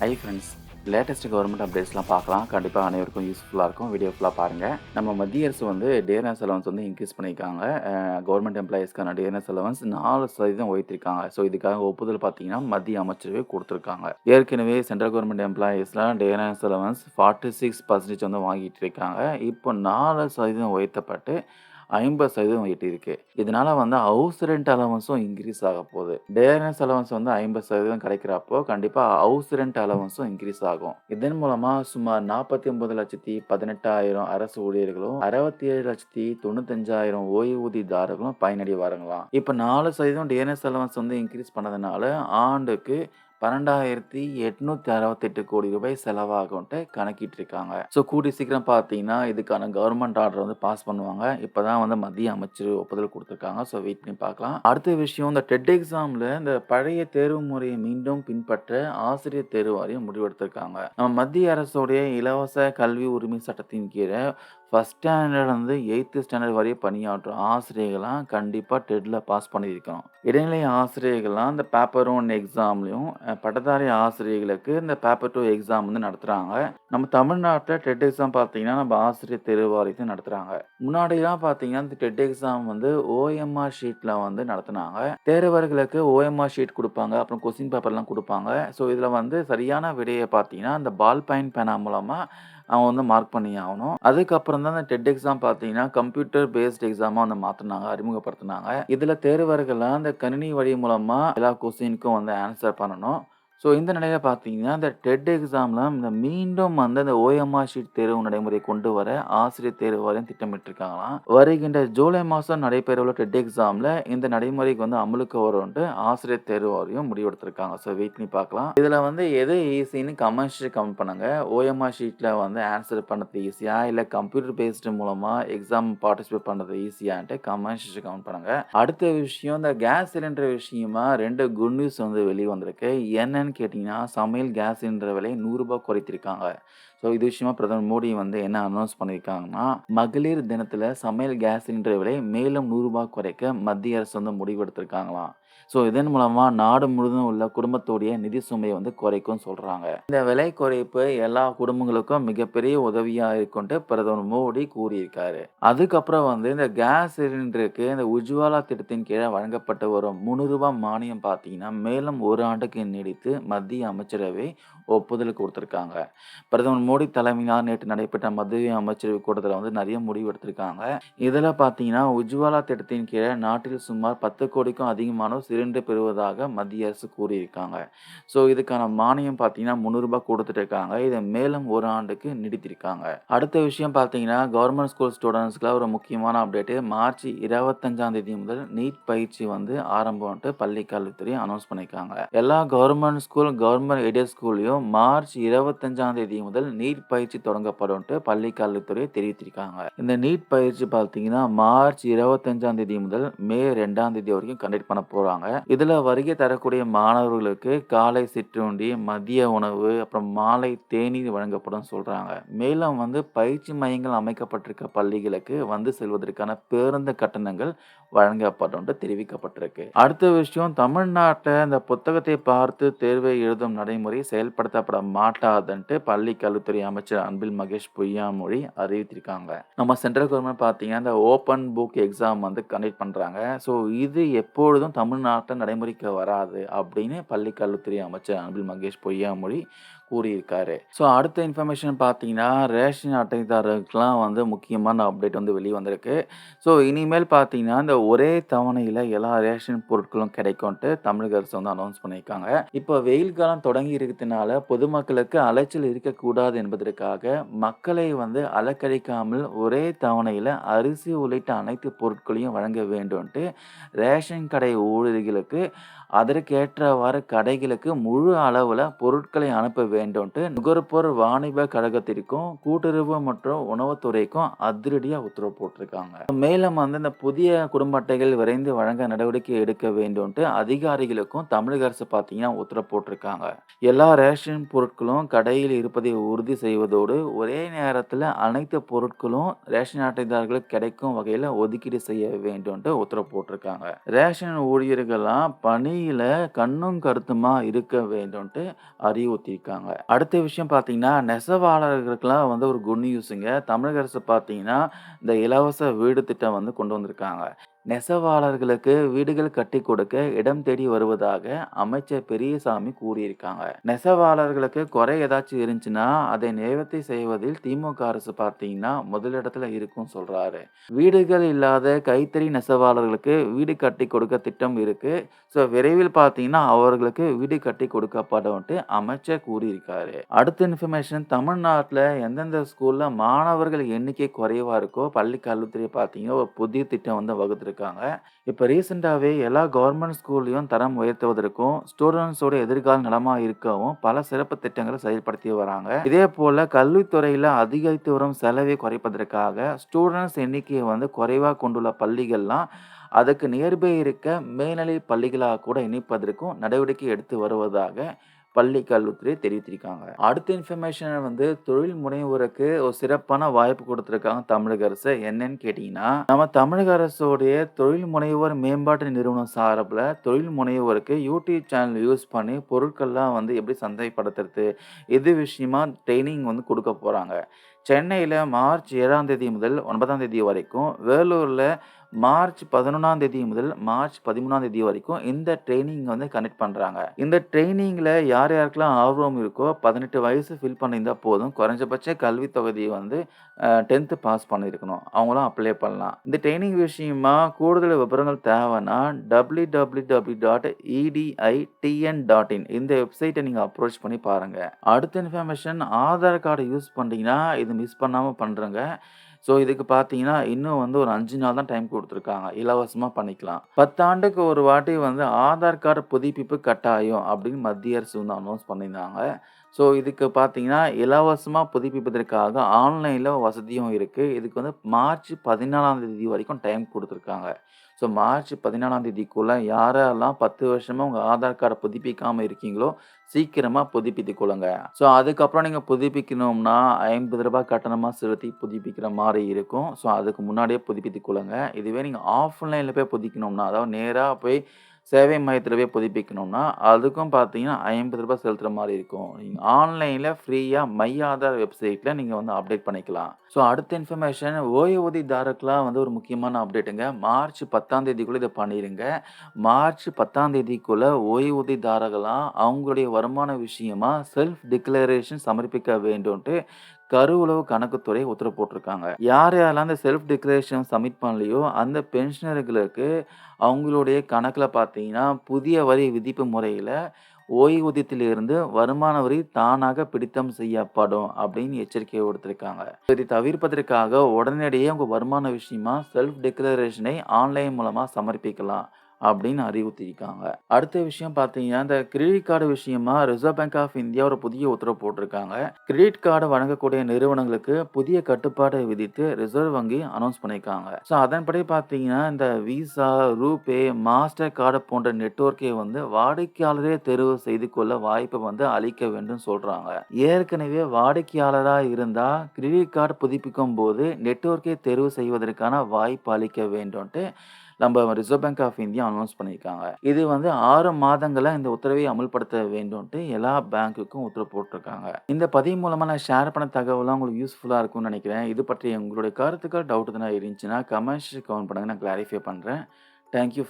High friends latest government அப்டேட்ஸ்லாம் பார்க்கலாம். கண்டிப்பாக அனைவருக்கும் யூஸ்ஃபுல்லாக இருக்கும். வீடியோ ஃபுல்லாக பாருங்கள் நம்ம மத்திய அரசு வந்து டேர்னஸ் அலவன்ஸ் வந்து இன்க்ரீஸ் பண்ணியிருக்காங்க. கவர்மெண்ட் எம்ப்ளாயீஸ்க்கான டேர்னஸ் அலவன்ஸ் நாலு சதவீதம் உயர்த்திருக்காங்க. ஸோ இதுக்காக ஒப்புதல் பார்த்தீங்கன்னா மத்திய அமைச்சரவை கொடுத்துருக்காங்க. ஏற்கனவே central government எம்ப்ளாயீஸ்லாம் dearness allowance forty six percentage வந்து வாங்கிட்டு இருக்காங்க. இப்போ நாலு சதவீதம் உயர்த்தப்பட்டு ஐம்பது சதவீதம் எட்டியிருக்கு இதனால வந்து ஹவுஸ் ரெண்ட் அலவன்ஸும் இன்க்ரீஸ் ஆக போகுது. டேர்னஸ் அலவன்ஸ் வந்து ஐம்பது சதவீதம் கிடைக்கிறப்போ கண்டிப்பாக ஹவுஸ் ரெண்ட் அலவன்ஸும் இன்க்ரீஸ் ஆகும். இதன் மூலமாக சுமார் நாற்பத்தி ஒன்பது லட்சத்தி பதினெட்டாயிரம் அரசு ஊழியர்களும் அறுபத்தி ஏழு லட்சத்தி தொண்ணூத்தஞ்சாயிரம் ஓய்வூதியதாரர்களும் பயனடைவாருங்களாம் இப்போ நாலு சதவீதம் டேர்னஸ் அலவன்ஸ் வந்து இன்க்ரீஸ் பண்ணதுனால ஆண்டுக்கு பன்னெண்டாயிரத்தி எட்நூத்தி அறுபத்தெட்டு கோடி ரூபாய் செலவாகும்ட்டு கணக்கிட்டு இருக்காங்க ஸோ கூடி சீக்கிரம் பார்த்தீங்கன்னா இதுக்கான கவர்மெண்ட் ஆர்டர் வந்து பாஸ் பண்ணுவாங்க. இப்போதான் வந்து மத்திய அமைச்சர் ஒப்புதல் கொடுத்துருக்காங்க. ஸோ வெயிட் பண்ணி பார்க்கலாம். அடுத்த விஷயம் இந்த டெட் எக்ஸாமில் இந்த பழைய தேர்வு முறையை மீண்டும் பின்பற்ற ஆசிரியர் தேர்வு வாரியம் முடிவெடுத்திருக்காங்க. நம்ம மத்திய அரசுடைய இலவச கல்வி உரிமை சட்டத்தின் கீழே ஃபஸ்ட் ஸ்டாண்டர்ட்லேருந்து எயித்து ஸ்டாண்டர்ட் வரையும் பணியாற்றும் ஆசிரியர்கள்லாம் கண்டிப்பாக டெட்டில் பாஸ் பண்ணியிருக்கணும். இடைநிலை ஆசிரியர்கள்லாம் இந்த பேப்பர் ஒன் எக்ஸாம்லையும் பட்டதாரி ஆசிரியர்களுக்கு இந்த பேப்பர் டூ எக்ஸாம் வந்து நடத்துகிறாங்க நம்ம தமிழ்நாட்டில் டெட் எக்ஸாம் பார்த்தீங்கன்னா நம்ம ஆசிரியர் தேர்வாரியத்தை நடத்துகிறாங்க முன்னாடிலாம் பார்த்தீங்கன்னா இந்த டெட் எக்ஸாம் வந்து ஓஎம்ஆர் ஷீட்டில் வந்து நடத்துனாங்க. தேர்வர்களுக்கு ஓஎம்ஆர் ஷீட் கொடுப்பாங்க அப்புறம் கொஸ்டின் பேப்பர்லாம் கொடுப்பாங்க. ஸோ இதில் வந்து சரியான விடையை பார்த்தீங்கன்னா இந்த பால் பாயிண்ட் பேனா மூலமாக அவன் வந்து மார்க் பண்ணி ஆகணும். அதுக்கப்புறம் தான் அந்த டெட் எக்ஸாம் பார்த்தீங்கன்னா கம்ப்யூட்டர் பேஸ்ட் எக்ஸாமாக வந்து மாற்றினாங்க அறிமுகப்படுத்தினாங்க. இதில் தேர்வர்கள்லாம் அந்த கணினி வழி மூலமாக எல்லா கொஸ்டினுக்கும் வந்து ஆன்சர் பண்ணணும். ஸோ இந்த நிலையில பார்த்தீங்கன்னா இந்த டெட் எக்ஸாமில் இந்த மீண்டும் வந்து அந்த ஓஎம்ஆர் ஷீட் தேர்வு நடைமுறை கொண்டு வர ஆசிரியர் தேர்வு வாரியம் திட்டமிட்டிருக்காங்களாம். வருகின்ற ஜூலை மாதம் நடைபெறவுள்ள டெட் எக்ஸாமில் இந்த நடைமுறைக்கு வந்து அமலுக்கு வரும்ன்ட்டு ஆசிரியர் தேர்வு வாரியம் முடிவெடுத்திருக்காங்க. ஸோ வெயிட் பண்ணி பார்க்கலாம் இதில் வந்து எது ஈஸின்னு கமெண்ட்ஸ் கமெண்ட் பண்ணுங்க. ஓஎம்ஆர் ஷீட்டில் வந்து ஆன்சர் பண்ணது ஈஸியா இல்லை கம்ப்யூட்டர் பேஸ்டு மூலமாக எக்ஸாம் பார்ட்டிசிபேட் பண்ணுறது ஈஸியான்ட்டு கமெண்ட்ஸ் கமெண்ட் பண்ணுங்க. அடுத்த விஷயம் இந்த கேஸ் சிலிண்டர் விஷயமா ரெண்டு குட் நியூஸ் வந்து வெளியே வந்திருக்கு என்னன்னு கேட்டிங்கன்னா சமையல் கேஸ் சிலிண்டர் விலை நூறுரூபா குறைத்திருக்காங்க. ஸோ இது விஷயமா பிரதமர் மோடி வந்து என்ன அனௌன்ஸ் பண்ணியிருக்காங்கன்னா மகளிர் தினத்தில் சமையல் கேஸ் சிலிண்டர் விலை மேலும் நூறுரூபா குறைக்க மத்திய அரசு வந்து முடிவெடுத்திருக்காங்களாம். ஸோ இதன் மூலமாக நாடு முழுவதும் உள்ள குடும்பத்துடைய நிதி சுமையை வந்து குறைக்கும் சொல்கிறாங்க இந்த விலை குறைப்பு எல்லா குடும்பங்களுக்கும் மிகப்பெரிய உதவியாக இருக்கும்ட்டு பிரதமர் மோடி கூறியிருக்காரு. அதுக்கப்புறம் வந்து இந்த கேஸ் சிலிண்டருக்கு இந்த உஜ்வாலா திட்டத்தின் கீழே வழங்கப்பட்டு வரும் முந்நூறுரூபா மானியம் பார்த்தீங்கன்னா மேலும் ஒரு ஆண்டுக்கு நீடித்து மத்திய அமைச்சரவை ஒப்புதல் கொடுத்துருக்காங்க. பிரதமர் மோடி தலைமையினால் நேற்று நடைபெற்ற மத்திய அமைச்சரவை கூட்டத்தில் வந்து நிறைய முடிவு எடுத்திருக்காங்க. இதில் பார்த்தீங்கன்னா உஜ்வாலா திட்டத்தின் கீழே நாட்டில் சுமார் பத்து கோடிக்கும் அதிகமான திரண்டு பெறுவதாக மத்திய அரசு கூறியிருக்காங்க. ஸோ இதுக்கான மானியம் பார்த்தீங்கன்னா முந்நூறுரூபா கொடுத்துட்டு இருக்காங்க. இதை மேலும் ஒரு ஆண்டுக்கு நீடித்திருக்காங்க. அடுத்த விஷயம் பார்த்தீங்கன்னா கவர்மெண்ட் ஸ்கூல் ஸ்டூடெண்ட்ஸ்க்குலாம் ஒரு முக்கியமான அப்டேட்டு மார்ச் இருபத்தஞ்சாம் தேதி முதல் நீட் பயிற்சி வந்து ஆரம்பம்ட்டு பள்ளி கல்வித்துறை அனௌன்ஸ் பண்ணியிருக்காங்க. எல்லா கவர்மெண்ட் ஸ்கூல் கவர்மெண்ட் எய்டட் ஸ்கூல்லையும் மார்ச் இருபத்தஞ்சாம் தேதி முதல் நீட் பயிற்சி தொடங்கப்படும்ட்டு பள்ளி கல்வித்துறை தெரிவித்திருக்காங்க. இந்த நீட் பயிற்சி பார்த்தீங்கன்னா மார்ச் இருபத்தஞ்சாம் தேதி முதல் மே ரெண்டாம் தேதி வரைக்கும் கண்டக்ட் பண்ண போகிறாங்க இதில் வருகை தரக்கூடிய மாணவர்களுக்கு காலை சிற்றுண்டி மதிய உணவு அப்புறம் மாலை தேநீர் வழங்கப்படும் சொல்கிறாங்க மேலும் வந்து பயிற்சி மையங்கள் அமைக்கப்பட்டிருக்க பள்ளிகளுக்கு வந்து செல்வதற்கான பேருந்து கட்டணங்கள் வழங்கப்படும் தெரிவிக்கப்பட்டிருக்கு. அடுத்த விஷயம் தமிழ்நாட்டில் இந்த புத்தகத்தை பார்த்து தேர்வை எழுதும் நடைமுறை செயல்படுத்தப்பட மாட்டாதுன்ட்டு பள்ளி கல்வித்துறை அமைச்சர் அன்பில் மகேஷ் பொய்யாமொழி அறிவித்திருக்காங்க. நம்ம சென்ட்ரல் கவர்மெண்ட் பார்த்தீங்கன்னா இந்த ஓப்பன் புக் எக்ஸாம் வந்து கண்டக்ட் பண்ணுறாங்க ஸோ இது எப்பொழுதும் தமிழ்நாட்டில் நடைமுறைக்கு வராது அப்படின்னு பள்ளி கல்வித்துறை அமைச்சர் அன்பில் மகேஷ் பொய்யாமொழி கூறியிருக்காரு. ஸோ அடுத்த இன்ஃபர்மேஷன் பார்த்தீங்கன்னா ரேஷன் அட்டைதாரருக்குலாம் வந்து முக்கியமான அப்டேட் வந்து வெளியே வந்திருக்கு ஸோ இனிமேல் பார்த்தீங்கன்னா இந்த ஒரே தவணையில் எல்லா ரேஷன் பொருட்களும் கிடைக்கும்ட்டு தமிழக அரசு வந்து அனௌன்ஸ் பண்ணியிருக்காங்க. இப்போ வெயில் காலம் தொடங்கி இருக்கிறதுனால பொதுமக்களுக்கு அலைச்சல் இருக்கக்கூடாது என்பதற்காக மக்களை வந்து அலக்கழிக்காமல் ஒரே தவணையில் அரிசி உள்ளிட்ட அனைத்து பொருட்களையும் வழங்க வேண்டும்ட்டு ரேஷன் கடை ஊழியர்களுக்கு அதற்கேற்றவாறு கடைகளுக்கு முழு அளவில் பொருட்களை அனுப்ப வேண்டும்ட்டு நுகர்பொருள் வாணிப கழகத்திற்கும் கூட்டுறவு மற்றும் உணவுத்துறைக்கும் அதிரடியாக உத்தரவு போட்டிருக்காங்க. மேலும் வந்து இந்த புதிய குடும்ப அட்டைகள் விரைந்து வழங்க நடவடிக்கை எடுக்க வேண்டும்ட்டு அதிகாரிகளுக்கும் தமிழக அரசு பார்த்தீங்கன்னா உத்தரவு போட்டிருக்காங்க. எல்லா ரேஷன் பொருட்களும் கடையில் இருப்பதை உறுதி செய்வதோடு ஒரே நேரத்தில் அனைத்து பொருட்களும் ரேஷன் அட்டைதாரர்களுக்கு கிடைக்கும் வகையில் ஒதுக்கீடு செய்ய வேண்டும்ட்டு உத்தரவு போட்டிருக்காங்க. ரேஷன் ஊழியர்கள்லாம் பணி பணியில கண்ணும் கருத்துமா இருக்க வேண்டும்ன்ட்டு அறிவுறுத்தியிருக்காங்க. அடுத்த விஷயம் பார்த்தீங்கன்னா, நெசவாளர்களுக்கெல்லாம் வந்து ஒரு குட் நியூஸுங்க. தமிழக அரசு பார்த்தீங்கன்னா, இந்த இலவச வீடு திட்டம் வந்து கொண்டு வந்திருக்காங்க. நெசவாளர்களுக்கு வீடுகள் கட்டிக் கொடுக்க இடம் தேடி வருவதாக அமைச்சர் பெரியசாமி கூறியிருக்காங்க. நெசவாளர்களுக்கு குறை ஏதாச்சும் இருந்துச்சுன்னா, அதை நிவர்த்தி செய்வதில் திமுக அரசு பார்த்தீங்கன்னா, முதலிடத்துல இருக்கும்னு சொல்றாரு. வீடுகள் இல்லாத கைத்தறி நெசவாளர்களுக்கு வீடு கட்டிக் கொடுக்க திட்டம் இருக்கு. ஸோ விரைவில் பார்த்தீங்கன்னா, அவர்களுக்கு வீடு கட்டிக் கொடுக்கப்படும்ட்டு அமைச்சர் கூறியிருக்காரு. அடுத்த இன்ஃபர்மேஷன் தமிழ்நாட்டில் எந்தெந்த ஸ்கூல்ல மாணவர்கள் எண்ணிக்கை குறைவா இருக்கோ, பள்ளி கல்வித்துறை பார்த்தீங்கன்னா, ஒரு புதிய திட்டம் வந்து இருக்காங்க இப்போ ரீசெண்டாகவே எல்லா கவர்மெண்ட் ஸ்கூல்லையும் தரம் உயர்த்துவதற்கும், ஸ்டூடெண்ட்ஸோட எதிர்கால நலமாக இருக்கவும் பல சிறப்பு திட்டங்களை செயல்படுத்தி வராங்க. இதே போல் கல்வித்துறையில் அதிகரித்து வரும் செலவை குறைப்பதற்காக, ஸ்டூடெண்ட்ஸ் எண்ணிக்கையை வந்து குறைவாக கொண்டுள்ள பள்ளிகள்லாம், அதுக்கு நியர்பை இருக்க மேல்நிலை பள்ளிகளாக கூட இணைப்பதற்கும் நடவடிக்கை எடுத்து வருவதாக பள்ளி கல்வித்துறை தெரிவித்திருக்காங்க. அடுத்த இன்ஃபர்மேஷன் வந்து தொழில் முனைவோருக்கு ஒரு சிறப்பான வாய்ப்பு கொடுத்துருக்காங்க தமிழக அரசு. என்னன்னு கேட்டீங்கன்னா, நம்ம தமிழக அரசுடைய தொழில் முனைவோர் மேம்பாட்டு நிறுவனம் சார்பில் தொழில் முனைவோருக்கு யூடியூப் சேனல் யூஸ் பண்ணி பொருட்கள்லாம் வந்து எப்படி சந்தைப்படுத்துறது, இது விஷயமா ட்ரைனிங் வந்து கொடுக்க போகிறாங்க சென்னையில் மார்ச் ஏழாம் தேதி முதல் ஒன்பதாம் தேதி வரைக்கும், வேலூரில் மார்ச் 11ஆம் தேதி முதல் மார்ச் 13ஆம் தேதி வரைக்கும் இந்த ட்ரைனிங் வந்து கண்டக்ட் பண்ணுறாங்க இந்த ட்ரைனிங்கில் யார் யாருக்கெல்லாம் ஆர்வம் இருக்கோ, 18 வயசு ஃபில் பண்ணியிருந்தால் போதும். குறைஞ்சபட்ச கல்வி தொகுதியை வந்து டென்த்து பாஸ் பண்ணியிருக்கணும். அவங்களாம் அப்ளை பண்ணலாம். இந்த ட்ரைனிங் விஷயமா கூடுதல் விவரங்கள் தேவைன்னா W W W dot EDI TN dot in இந்த வெப்சைட்டை நீங்கள் அப்ரோச் பண்ணி பாருங்கள் அடுத்த இன்ஃபர்மேஷன் ஆதார் கார்டு யூஸ் பண்றீங்கன்னா, இது மிஸ் பண்ணாமல் பண்ணுறேங்க ஸோ இதுக்கு பார்த்தீங்கன்னா, இன்னும் வந்து ஒரு அஞ்சு நாள் தான் டைம் கொடுத்துருக்காங்க இலவசமாக பண்ணிக்கலாம். பத்தாண்டுக்கு ஒரு வாட்டி வந்து ஆதார் கார்டு புதுப்பிப்பு கட்டாயம் அப்படின்னு மத்திய அரசு வந்து அனௌன்ஸ் பண்ணியிருந்தாங்க. ஸோ இதுக்கு பார்த்தீங்கன்னா, இலவசமாக புதுப்பிப்பதற்காக ஆன்லைனில் வசதியும் இருக்குது இதுக்கு வந்து மார்ச் 14ஆம் தேதி வரைக்கும் டைம் கொடுத்துருக்காங்க ஸோ மார்ச் பதினாலாம் தேதிக்குள்ளே யாரெல்லாம் பத்து வருஷமாக உங்கள் ஆதார் கார்டை புதுப்பிக்காமல் இருக்கீங்களோ, சீக்கிரமாக புதுப்பித்துக் கொள்ளுங்க. ஸோ அதுக்கப்புறம் நீங்கள் புதுப்பிக்கணும்னா, ஐம்பது ரூபாய் கட்டணமாக செலுத்தி புதுப்பிக்கிற மாதிரி இருக்கும். ஸோ அதுக்கு முன்னாடியே புதுப்பித்து கொள்ளுங்க. இதுவே நீங்கள் ஆஃப்லைனில் போய் புதுப்பிக்கணும்னா, அதாவது நேராக போய் சேவை மையத்தில் போய் புதுப்பிக்கணும்னா, அதுக்கும் பார்த்தீங்கன்னா, ஐம்பது ரூபாய் செலுத்துற மாதிரி இருக்கும். நீங்கள் ஆன்லைனில் ஃப்ரீயாக மை ஆதார் வெப்சைட்டில் நீங்கள் வந்து அப்டேட் பண்ணிக்கலாம். ஸோ அடுத்த இன்ஃபர்மேஷன் ஓய்வூதியதாரர்களாக வந்து ஒரு முக்கியமான அப்டேட்டுங்க. மார்ச் பத்தாம் தேதிக்குள்ளே இதை பண்ணிடுங்க மார்ச் பத்தாம் தேதிக்குள்ளே ஓய்வூதியதாரர்களாக அவங்களுடைய வருமான விஷயமா செல்ஃப் டிக்ளரேஷன் சமர்ப்பிக்க வேண்டும்ன்ட்டு கருவுளவு கணக்குத்துறை உத்தரவு போட்டிருக்காங்க. யார் யாரெல்லாம் அந்த செல்ஃப் டிக்ளரேஷன் சப்மிட் பண்ணலையோ, அந்த பென்ஷனர்களுக்கு அவங்களுடைய கணக்கில் பார்த்தீங்கன்னா, புதிய வரி விதிப்பு முறையில் ஓய்வூதியத்திலிருந்து வருமான வரி தானாக பிடித்தம் செய்யப்படும் அப்படின்னு எச்சரிக்கை கொடுத்துருக்காங்க இதை தவிர்ப்பதற்காக உடனடியே உங்கள் வருமான விஷயமா செல்ஃப் டிக்ளரேஷனை ஆன்லைன் மூலமாக சமர்ப்பிக்கலாம் அப்படின்னு அறிவுறுத்தியிருக்காங்க. அடுத்த விஷயம் பார்த்தீங்கன்னா, இந்த கிரெடிட் கார்டு விஷயமா ரிசர்வ் பேங்க் ஆஃப் இந்தியா ஒரு புதிய உத்தரவு போட்டிருக்காங்க. கிரெடிட் கார்டு வழங்கக்கூடிய நிறுவனங்களுக்கு புதிய கட்டுப்பாடு விதித்து ரிசர்வ் வங்கி அனௌன்ஸ் பண்ணியிருக்காங்க. ஸோ அதன்படி பார்த்தீங்கன்னா, இந்த விசா, ரூபே, மாஸ்டர் கார்டு போன்ற நெட்ஒர்க்கை வந்து வாடிக்கையாளரே தெரிவு செய்து கொள்ள வாய்ப்பை வந்து அளிக்க வேண்டும் சொல்றாங்க. ஏற்கனவே வாடிக்கையாளராக இருந்தா, கிரெடிட் கார்டு புதுப்பிக்கும் போது நெட்வொர்க்கை தேர்வு செய்வதற்கான வாய்ப்பு அளிக்க வேண்டும்ட்டு நம்ம Reserve Bank of India announce பண்ணியிருக்காங்க. இது வந்து ஆறு மாதங்களாக இந்த உத்தரவை அமல்படுத்த வேண்டும்ட்டு எல்லா பேங்க்குக்கும் உத்தரவு போட்டிருக்காங்க. இந்த பதிவு மூலமாக நான் ஷேர் பண்ண தகவல்லாம் உங்களுக்கு யூஸ்ஃபுல்லாக இருக்கும்னு நினைக்கிறேன். இது பற்றி உங்களுடைய கருத்துக்கள், டவுட் எதுனா இருந்துச்சுன்னா கமெண்ட்ஸ் கவுண்ட் பண்ணுங்க. நான் கிளாரிஃபை பண்ணுறேன் தேங்க் யூ